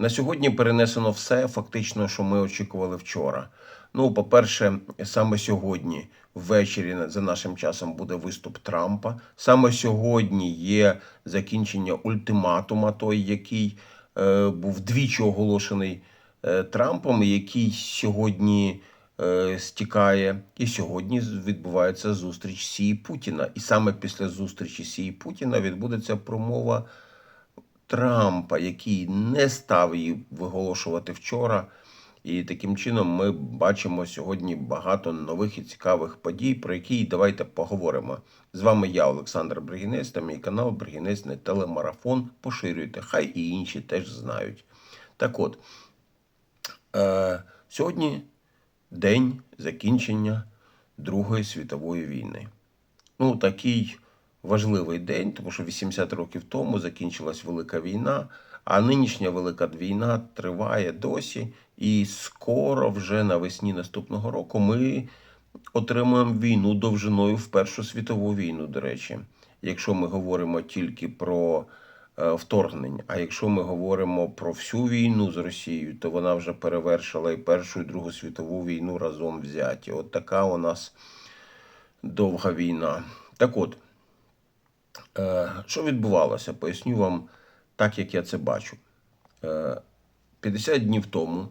На сьогодні перенесено все, фактично, що ми очікували вчора. Ну, по-перше, саме сьогодні, ввечері за нашим часом, буде виступ Трампа. Саме сьогодні є закінчення ультиматума, той, який е, був двічі оголошений е, Трампом, який сьогодні е, стікає. І сьогодні відбувається зустріч Сі і Путіна. І саме після зустрічі Сі і Путіна відбудеться промова Трампа, який не став її виголошувати вчора. І таким чином ми бачимо сьогодні багато нових і цікавих подій, про які давайте поговоримо. З вами я, Олександр Бригінець, та мій канал Бригінець не телемарафон. Поширюйте, хай і інші теж знають. Так от, е, сьогодні день закінчення Другої світової війни. Ну, такий важливий день, тому що 80 років тому закінчилась Велика війна, а нинішня Велика війна триває досі. І скоро, вже навесні наступного року, ми отримаємо війну довжиною в Першу світову війну, до речі. Якщо ми говоримо тільки про е, вторгнення, а якщо ми говоримо про всю війну з Росією, то вона вже перевершила і Першу, і Другу світову війну разом взяті. От така у нас довга війна. Так от, що відбувалося? Поясню вам так, як я це бачу. Е, 50 днів тому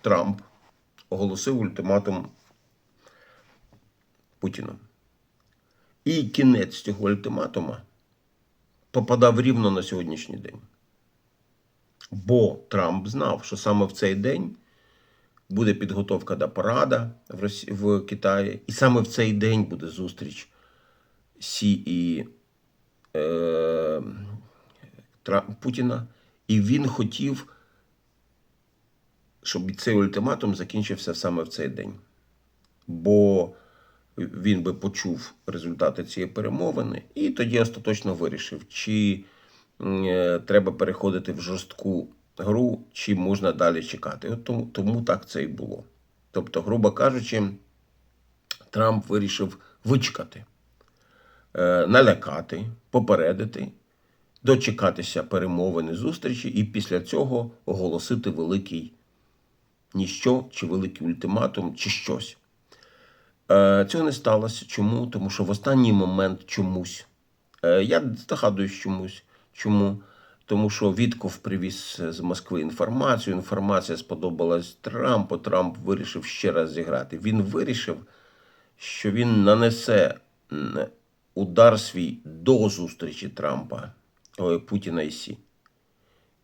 Трамп оголосив ультиматум Путіну. І кінець цього ультиматума попадав рівно на сьогоднішній день. Бо Трамп знав, що саме в цей день буде підготовка до парада в, Росі... в Китаї, і саме в цей день буде зустріч Сі і е... Путіна. І він хотів, щоб цей ультиматум закінчився саме в цей день. Бо він би почув результати цієї перемовини і тоді остаточно вирішив, чи е, треба переходити в жорстку гру, чи можна далі чекати. От тому, тому так це і було. Тобто, грубо кажучи, Трамп вирішив вичекати, налякати, попередити, дочекатися перемовини зустрічі і після цього оголосити великий ніщо, чи великий ультиматум, чи щось. Е, Цього не сталося. Чому? Тому що в останній момент чомусь. е, Я здогадуюсь чомусь. Чому? Тому що Вітков привіз з Москви інформацію. Інформація сподобалась Трампу. Трамп вирішив ще раз зіграти. Він вирішив, що він нанесе удар свій до зустрічі Трампа, Путіна і Сі.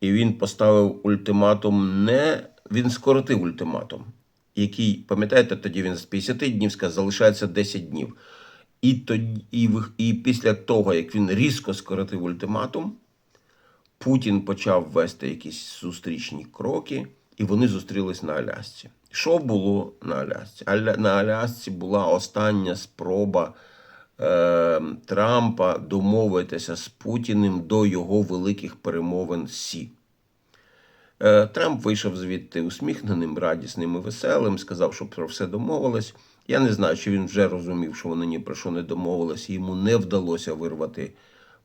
І він поставив ультиматум не. Він скоротив ультиматум, який, пам'ятаєте, тоді він з 50 днів сказав, залишається 10 днів. І, тоді, і, і після того, як він різко скоротив ультиматум, Путін почав вести якісь зустрічні кроки, і вони зустрілись на Алясці. Що було на Алясці? Аля, на Алясці була остання спроба е, Трампа домовитися з Путіним до його великих перемовин Сі. Е, Трамп вийшов звідти усміхненим, радісним і веселим, сказав, що про все домовились. Я не знаю, чи він вже розумів, що вони ні про що не домовилися, і йому не вдалося вирвати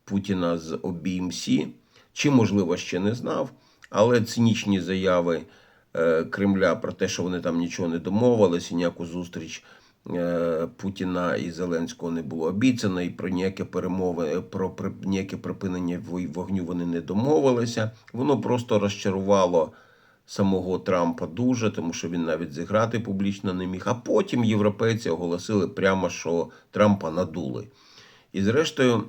Путіна з обійм Сі, чи, можливо, ще не знав. Але цинічні заяви е, Кремля про те, що вони там нічого не домовились, і ніяку зустріч Путіна і Зеленського не було обіцяно, і про ніяке перемови, про ніяке припинення вогню вони не домовилися. Воно просто розчарувало самого Трампа дуже, тому що він навіть зіграти публічно не міг. А потім європейці оголосили прямо, що Трампа надули. І зрештою.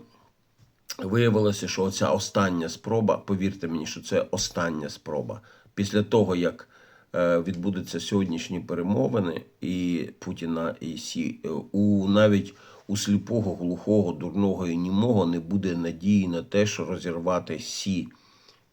Виявилося, що оця остання спроба, повірте мені, що це остання спроба. Після того, як е, відбудуться сьогоднішні перемовини, і Путіна і Сі, е, у навіть у сліпого, глухого, дурного і німого не буде надії на те, що розірвати Сі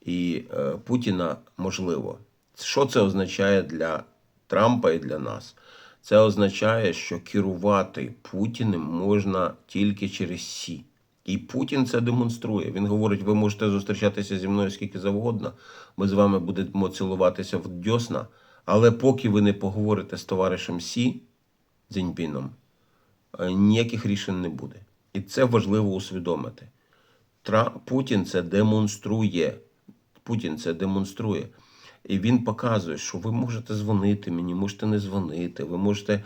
і е, Путіна можливо. Що це означає для Трампа і для нас? Це означає, що керувати Путіним можна тільки через Сі. І Путін це демонструє. Він говорить: ви можете зустрічатися зі мною скільки завгодно. Ми з вами будемо цілуватися в дьосна. Але поки ви не поговорите з товаришем Сі Цзіньпіном, е, ніяких рішень не буде. І це важливо усвідомити. Тра... Путін це демонструє. Путін це демонструє. І він показує, що ви можете дзвонити мені, можете не дзвонити, ви можете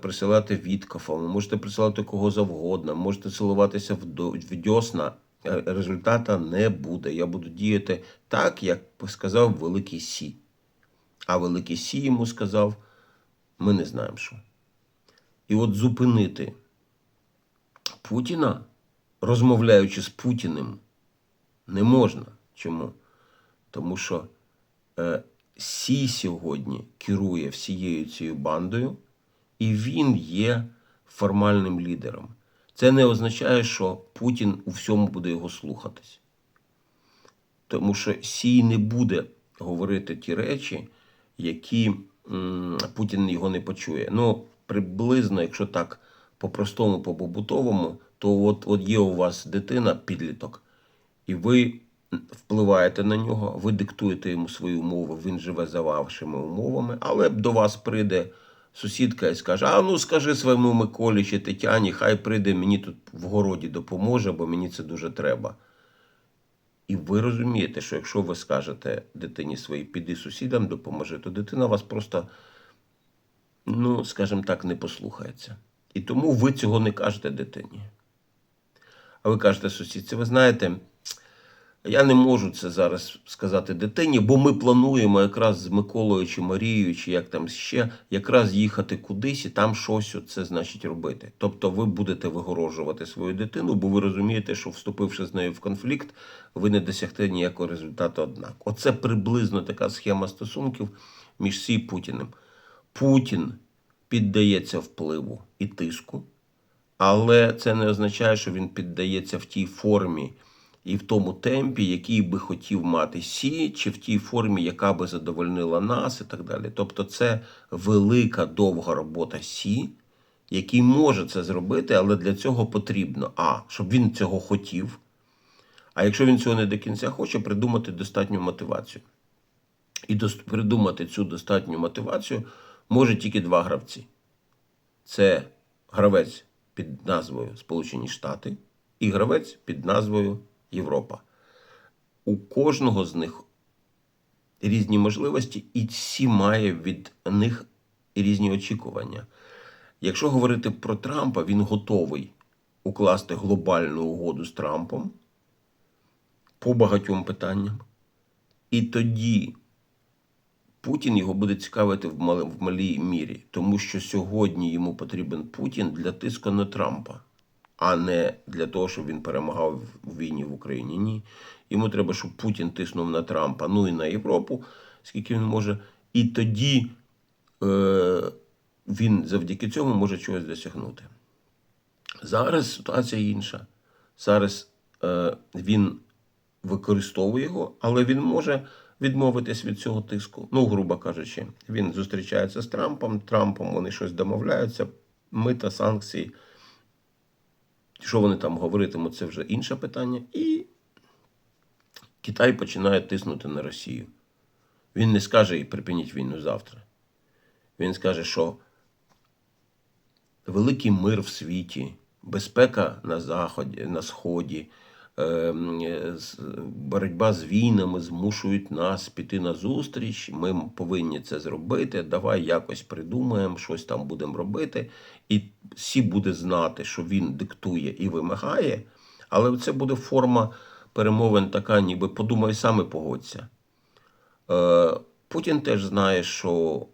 присилати Віткофа, можете присилати кого завгодно, можете цілуватися в, дьосна. Е, Результата не буде. Я буду діяти так, як сказав Великий Сі. А Великий Сі йому сказав, ми не знаємо що. І от зупинити Путіна, розмовляючи з Путіним, не можна. Чому? Тому що е, Сі сьогодні керує всією цією бандою, і він є формальним лідером. Це не означає, що Путін у всьому буде його слухатись. Тому що Сій не буде говорити ті речі, які Путін його не почує. Ну, приблизно, якщо так по-простому, по-побутовому, то от, от є у вас дитина, підліток, і ви впливаєте на нього, ви диктуєте йому свої умови, він живе за вашими умовами, але до вас прийде сусідка і скаже: А ну скажи своєму Миколі чи Тетяні, хай прийде мені тут в городі допоможе, бо мені це дуже треба. І ви розумієте, що якщо ви скажете дитині своїй, піди сусідам допоможи, то дитина вас просто, ну, скажімо так, не послухається. І тому ви цього не кажете дитині. А ви кажете сусідці, ви знаєте, я не можу це зараз сказати дитині, бо ми плануємо якраз з Миколою чи Марією, чи як там ще, якраз їхати кудись і там щось це значить робити. Тобто ви будете вигорожувати свою дитину, бо ви розумієте, що вступивши з нею в конфлікт, ви не досягте ніякого результату однак. Оце приблизно така схема стосунків між Сі і Путіним. Путін піддається впливу і тиску, але це не означає, що він піддається в тій формі і в тому темпі, який би хотів мати Сі, чи в тій формі, яка би задовольнила нас, і так далі. Тобто, це велика довга робота Сі, який може це зробити, але для цього потрібно а, щоб він цього хотів. А якщо він цього не до кінця хоче, придумати достатню мотивацію. І придумати цю достатню мотивацію може тільки два гравці. Це гравець під назвою Сполучені Штати і гравець під назвою Європа. У кожного з них різні можливості, і всі має від них різні очікування. Якщо говорити про Трампа, він готовий укласти глобальну угоду з Трампом по багатьом питанням. І тоді Путін його буде цікавити в, малій мірі, тому що сьогодні йому потрібен Путін для тиску на Трампа, а не для того, щоб він перемагав в війні в Україні. Ні. Йому треба, щоб Путін тиснув на Трампа, ну і на Європу, скільки він може. І тоді е, він завдяки цьому може чогось досягнути. Зараз ситуація інша. Зараз е, він використовує його, але він може відмовитись від цього тиску. Ну, грубо кажучи, він зустрічається з Трампом, Трампом вони щось домовляються, мита, санкції. Що вони там говоритимуть, це вже інше питання. І Китай починає тиснути на Росію. Він не скаже і припиніть війну завтра. Він скаже, що великий мир в світі, безпека на Заході, на Сході, боротьба з війнами змушують нас піти на зустріч. Ми повинні це зробити. Давай якось придумаємо, щось там будемо робити. І всі буде знати, що він диктує і вимагає, але це буде форма перемовин така, ніби подумай сам і погодься. Е, Путін теж знає, що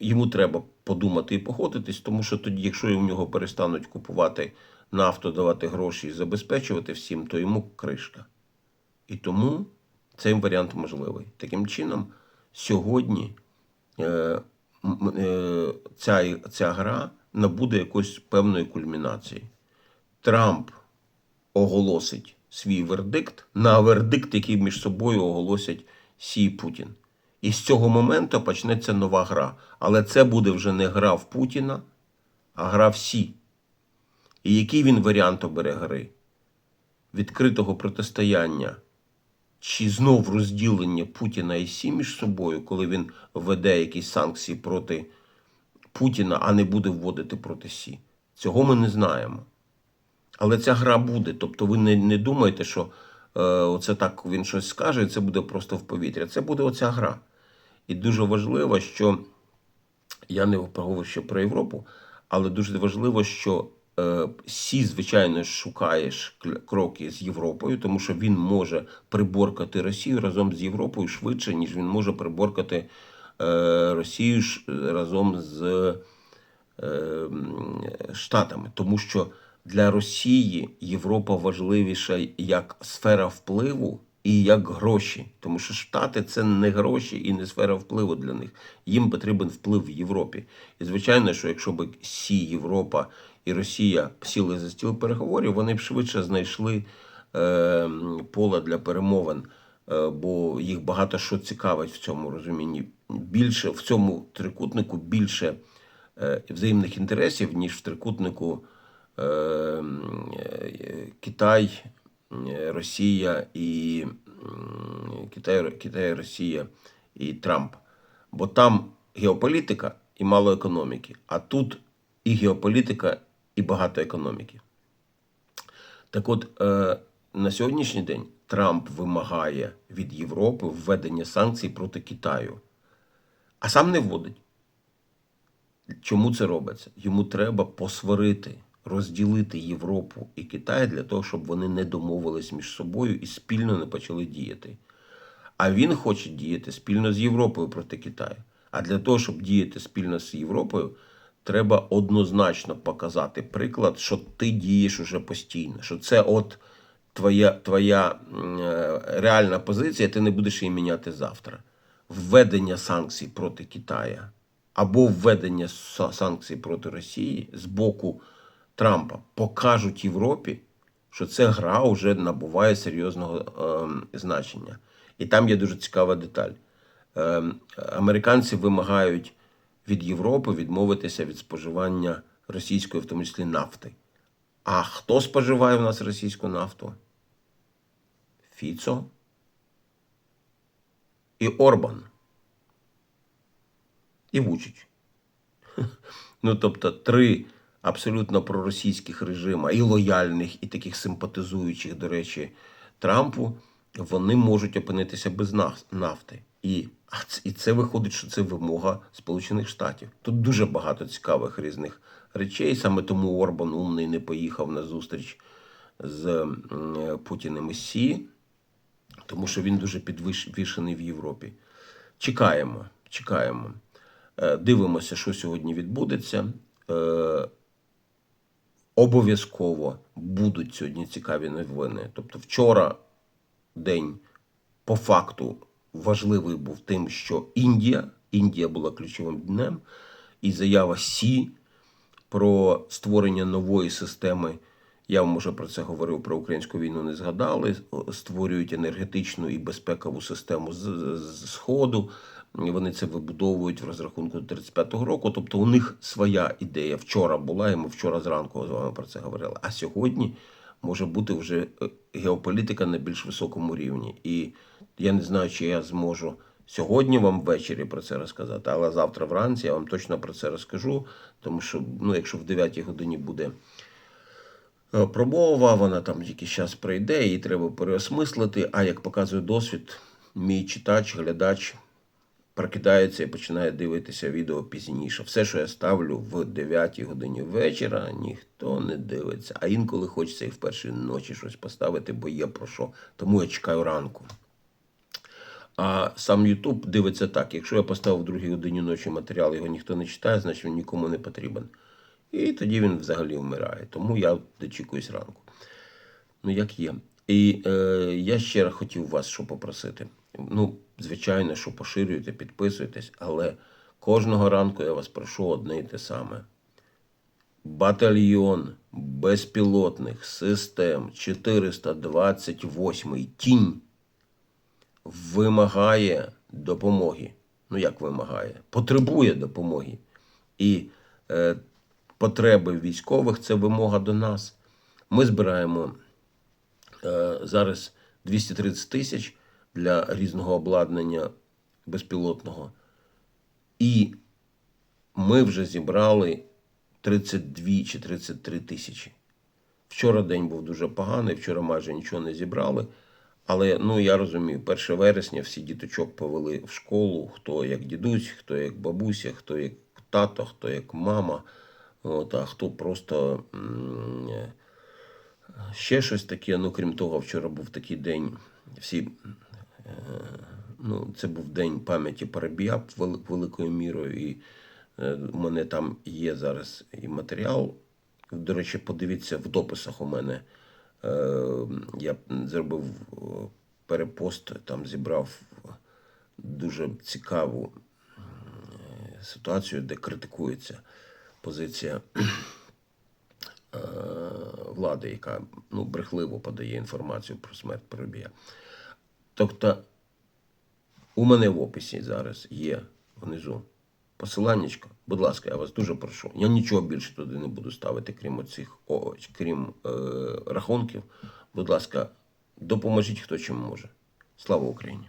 йому треба подумати і погодитись, тому що тоді, якщо у нього перестануть купувати нафту, давати гроші і забезпечувати всім, то йому кришка. І тому цей варіант можливий. Таким чином, сьогодні е, е, ця, ця гра набуде якоїсь певної кульмінації. Трамп оголосить свій вердикт на вердикт, який між собою оголосять Сі і Путін. І з цього моменту почнеться нова гра. Але це буде вже не гра в Путіна, а гра в Сі. І який він варіант обере гри? Відкритого протистояння чи знов розділення Путіна і Сі між собою, коли він введе якісь санкції проти Путіна, а не буде вводити проти Сі? Цього ми не знаємо. Але ця гра буде. Тобто ви не, не думайте, що е, оце так він щось скаже, і це буде просто в повітря. Це буде оця гра. І дуже важливо, що я не говорю ще про Європу, але дуже важливо, що Сі, звичайно, ж шукає кроки з Європою, тому що він може приборкати Росію разом з Європою швидше, ніж він може приборкати е, Росію разом з е, Штатами. Тому що для Росії Європа важливіша як сфера впливу і як гроші. Тому що Штати це не гроші і не сфера впливу для них. Їм потрібен вплив в Європі. І звичайно, що якщо б Сі, Європа і Росія сіли за стіл переговорів, вони б швидше знайшли е, поле для перемовин, е, бо їх багато що цікавить в цьому розумінні. Більше в цьому трикутнику більше е, взаємних інтересів, ніж в трикутнику е, е, Китай, е, Росія і м, Китай, Китай, Росія і Трамп. Бо там геополітика і мало економіки, а тут і геополітика, і багато економіки. Так от, е, на сьогоднішній день Трамп вимагає від Європи введення санкцій проти Китаю, а сам не вводить. Чому це робиться? Йому треба посварити, розділити Європу і Китай для того, щоб вони не домовились між собою і спільно не почали діяти. А він хоче діяти спільно з Європою проти Китаю. А для того, щоб діяти спільно з Європою, треба однозначно показати приклад, що ти дієш уже постійно, що це от твоя, твоя е, реальна позиція, ти не будеш її міняти завтра. Введення санкцій проти Китая або введення санкцій проти Росії з боку Трампа покажуть Європі, що ця гра вже набуває серйозного ем, значення. І там є дуже цікава деталь. Ем, американці вимагають від Європи відмовитися від споживання російської, в тому числі нафти. А хто споживає в нас російську нафту? Фіцо і Орбан. І Вучич. Ну, тобто, три абсолютно проросійських режима, і лояльних, і таких симпатизуючих, до речі, Трампу, вони можуть опинитися без нафти. І, і це виходить, що це вимога Сполучених Штатів. Тут дуже багато цікавих різних речей. Саме тому Орбан умний не поїхав на зустріч з Путіним і Сі, тому що він дуже підвішений в Європі. Чекаємо, чекаємо. Е, Дивимося, що сьогодні відбудеться. Е, Обов'язково будуть сьогодні цікаві новини. Тобто, вчора день по факту важливий був тим, що Індія, Індія була ключовим днем, і заява Сі про створення нової системи. Я вам уже про це говорив про українську війну. Не згадали. Створюють енергетичну і безпекову систему з, з- з сходу. Вони це вибудовують в розрахунку до 35-го року. Тобто у них своя ідея вчора була, і ми вчора зранку з вами про це говорили. А сьогодні може бути вже е, геополітика на більш високому рівні. І я не знаю, чи я зможу сьогодні вам ввечері про це розказати, але завтра вранці я вам точно про це розкажу. Тому що, ну, якщо в 9 годині буде е, промова, вона там якийсь час пройде, її треба переосмислити. А як показує досвід, мій читач, глядач прокидається і починає дивитися відео пізніше. Все, що я ставлю в 9 годині вечора, ніхто не дивиться. А інколи хочеться і в першій ночі щось поставити, бо є про що. Тому я чекаю ранку. А сам Ютуб дивиться так: якщо я поставив в другій годині ночі матеріал, його ніхто не читає, значить він нікому не потрібен. І тоді він взагалі вмирає. Тому я дочікуюсь ранку. Ну, як є. І е, я ще раз хотів вас що попросити. Ну, звичайно, що поширюйте, підписуйтесь, але кожного ранку я вас прошу одне і те саме. Батальйон безпілотних систем 428 тінь вимагає допомоги. Ну, як вимагає? Потребує допомоги. І е, потреби військових це вимога до нас. Ми збираємо е, зараз 230 тисяч для різного обладнання безпілотного. І ми вже зібрали 32 чи 33 тисячі. Вчора день був дуже поганий, вчора майже нічого не зібрали. Але ну я розумію, 1 вересня всі діточок повели в школу, хто як дідусь, хто як бабуся, хто як тато, хто як мама, от, а хто просто е, ще щось таке. Ну, крім того, вчора був такий день. Всі, ну, це був день пам'яті Парабія великою мірою. І е, у мене там є зараз і матеріал. До речі, подивіться в дописах у мене. Е, я зробив е, перепост, там зібрав дуже цікаву ситуацію, де критикується позиція влади, яка ну, брехливо подає інформацію про смерть Парубія. Тобто, у мене в описі зараз є внизу посиланнячко. Будь ласка, я вас дуже прошу. Я нічого більше туди не буду ставити, крім оцих о, крім е, рахунків. Будь ласка, допоможіть хто чим може. Слава Україні!